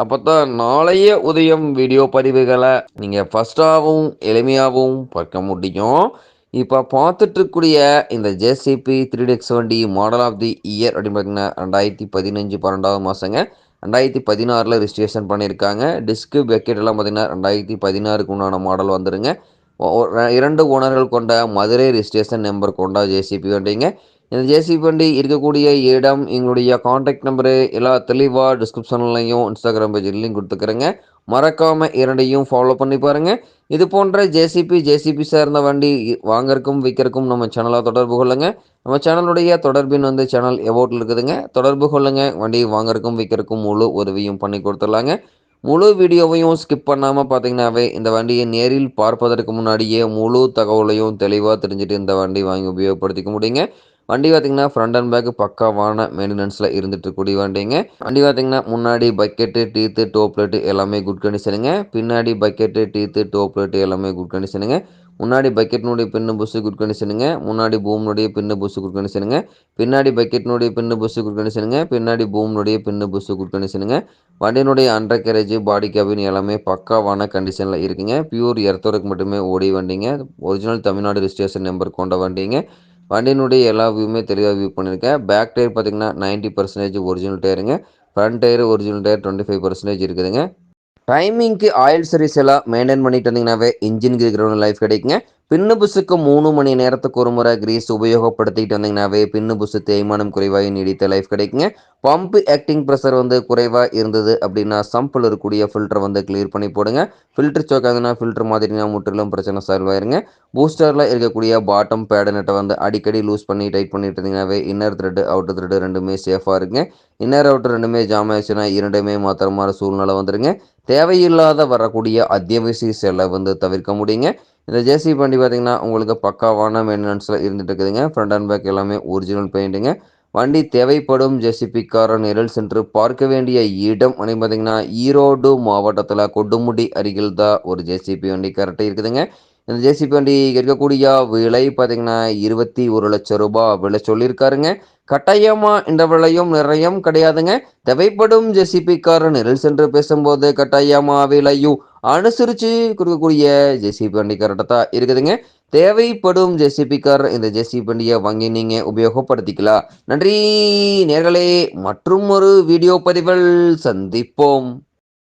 அப்போ தான் நாளைய உதயம் வீடியோ பதிவுகளை நீங்கள் ஃபஸ்ட்டாகவும் எளிமையாகவும் பார்க்க முடியும். இப்போ பார்த்துட்டு இருக்கக்கூடிய இந்த ஜேசிபி த்ரீ டெக்ஸ் வண்டி மாடல் ஆஃப் தி இயர் அப்படின்னு பார்த்தீங்கன்னா ரெண்டாயிரத்தி பதினஞ்சு பன்னெண்டாவது மாதங்க ரெண்டாயிரத்தி பதினாறில் ரிஜிஸ்ட்ரேஷன் பண்ணியிருக்காங்க. டிஸ்க்கு பெக்கெட் எல்லாம் பார்த்தீங்கன்னா ரெண்டாயிரத்தி பதினாறுக்கு உண்டான மாடல் வந்துருங்க. இரண்டு ஓனர்கள் கொண்ட மதுரை ரிஜிஸ்ட்ரேஷன் நம்பர் கொண்ட ஜேசிபி வண்டிங்க. இந்த ஜேசிபி வண்டி இருக்கக்கூடிய இடம் எங்களுடைய காண்டாக்ட் நம்பரு எல்லா தெளிவாக டிஸ்கிரிப்ஷன்லையும் இன்ஸ்டாகிராம் பேஜ் லிங்க் கொடுத்துக்கிறேங்க. மறக்காமல் இரண்டையும் ஃபாலோ பண்ணி பாருங்கள் இது போன்ற ஜேசிபி ஜேசிபி சார்ந்த வண்டி வாங்கறக்கும் விற்கிறக்கும் நம்ம சேனலாக தொடர்பு கொள்ளுங்க. நம்ம சேனலுடைய தொடர்பின் வந்து சேனல் எவோட்டில் இருக்குதுங்க. தொடர்பு கொள்ளுங்க. வண்டி வாங்கறக்கும் விற்கிறக்கும் முழு உதவியும் பண்ணி கொடுத்துடலாங்க. முழு வீடியோவையும் ஸ்கிப் பண்ணாமல் பார்த்தீங்கன்னாவே இந்த வண்டியை நேரில் பார்ப்பதற்கு முன்னாடியே முழு தகவலையும் தெளிவாக தெரிஞ்சுட்டு இந்த வண்டி வாங்கி உபயோகப்படுத்திக்க முடியுங்க. வண்டி பார்த்திங்கன்னா ஃப்ரண்ட் அண்ட் பேக் பக்காவான மெயின்டெனன்ஸில் இருந்துட்டு கூடிய வண்டிங்க. வண்டி பார்த்திங்கன்னா முன்னாடி பக்கெட்டு டீத்து டோப்லெட்டு எல்லாமே குட் கண்டிஷனுங்க பின்னாடி பக்கெட்டு டீத்து டோப்லெட்டு எல்லாமே குட் கண்டிஷனுங்க முன்னாடி பக்கெட்னுடைய பின்னு புஸ்ஸு குட் கண்டிஷனுங்க முன்னாடி பூம்னுடைய பின்னு புஸ்ஸு குட் கண்டிஷனுங்க பின்னாடி பக்கெட்னுடைய பின்னு புஸ்ஸு குட் கண்டிஷனுங்க பின்னாடி பூம்னுடைய பின்னு புஸ்ஸு குட் கண்டிஷனுங்க வண்டியினுடைய அண்டர் கேரேஜ் பாடி கேபின் எல்லாமே பக்காவான கண்டிஷனில் இருக்குங்க. பியூர் எர்த்தோருக்கு மட்டுமே ஓடி வண்டிங்க. ஒரிஜினல் தமிழ்நாடு ரிஜிஸ்ட்ரேஷன் நம்பர் கொண்ட வண்டிங்க. வண்டியினுடைய எல்லா வியூமே தெளிவாக வியூ பண்ணியிருக்கேன். பேக் டயர் பார்த்தீங்கன்னா ninety percentage original டயருங்க front tyre original tyre twenty five percentage இருக்குதுங்க. டைமிங்க்கு ஆயில் சர்வீஸ் எல்லாம் மெயின்டைன் பண்ணிட்டு வந்தீங்கன்னாவே இன்ஜினுக்கு இருக்கிறவங்க லைஃப் கிடைக்குங்க. பின்னு புசுக்கு மூணு மணி நேரத்துக்கு ஒரு முறை கிரீஸ் உபயோகப்படுத்திக்கிட்டு வந்தீங்கன்னாவே பின்னு புசு தேய்மானம் குறைவாக நீடித்த லைஃப் கிடைக்குங்க. பம்ப் ஆக்டிங் ப்ரெஷர் வந்து குறைவாக இருந்தது அப்படின்னா சம்பில் இருக்கக்கூடிய ஃபில்டரை வந்து கிளியர் பண்ணி போடுங்க. ஃபில்டர் சோக்காதுன்னா ஃபில்டர் மாதிரினா முற்றிலும் பிரச்சனை சால்வ் ஆயிருங்க. பூஸ்டரில் இருக்கக்கூடிய பாட்டம் பேடனட்டை வந்து அடிக்கடி லூஸ் பண்ணி டைட் பண்ணிட்டு இருந்தீங்கன்னாவே இன்னர் த்ரெட்டு அவுட்டர் த்ரெட்டு ரெண்டுமே சேஃபாக இருக்குங்க. இன்னர் அவுட்டர் ரெண்டுமே ஜாம் ஆயிடுச்சுன்னா இரண்டுமே மாத்திரமான சூழ்நிலை வந்துருங்க. தேவையில்லாத வரக்கூடிய அத்தியாவசிய செலவை வந்து தவிர்க்க முடியுங்க. இந்த ஜேசி வண்டி பார்த்தீங்கன்னா உங்களுக்கு பக்காவான மெயின்டெனன்ஸில் இருந்துட்டு இருக்குதுங்க. ஃப்ரண்ட் அண்ட் பேக் எல்லாமே ஒரிஜினல் பெயிண்ட்டுங்க வண்டி தேவைப்படும் ஜெசிபிக்கார நிரல் சென்று பார்க்க வேண்டிய இடம் அப்படின்னு பார்த்தீங்கன்னா ஈரோடு மாவட்டத்தில் கொடுமுடி அருகில் தான் ஒரு ஜேசிபி வண்டி கரெக்டாக இருக்குதுங்க. இந்த ஜேசிபி வண்டி இருக்கக்கூடிய விலை பார்த்தீங்கன்னா இருபத்தி ஒரு லட்சம் ரூபாய் விலை சொல்லியிருக்காருங்க. கட்டாயமாக இந்த விலையும் நிறையம் கிடையாதுங்க. தேவைப்படும் ஜெசிபிக்கார நெல் சென்று பேசும்போது கட்டாயமா விலையும் அனுசரித்து கொடுக்கக்கூடிய ஜெசிபி வண்டி கரெக்டாக தான் இருக்குதுங்க. தேவைப்படும் ஜெசிபி கார் இந்த ஜெசிபி வண்டியை வாங்கி நீங்கள் உபயோகப்படுத்திக்கலாம். நன்றி நேர்களே மற்றும் ஒரு வீடியோ பதிவில் சந்திப்போம்.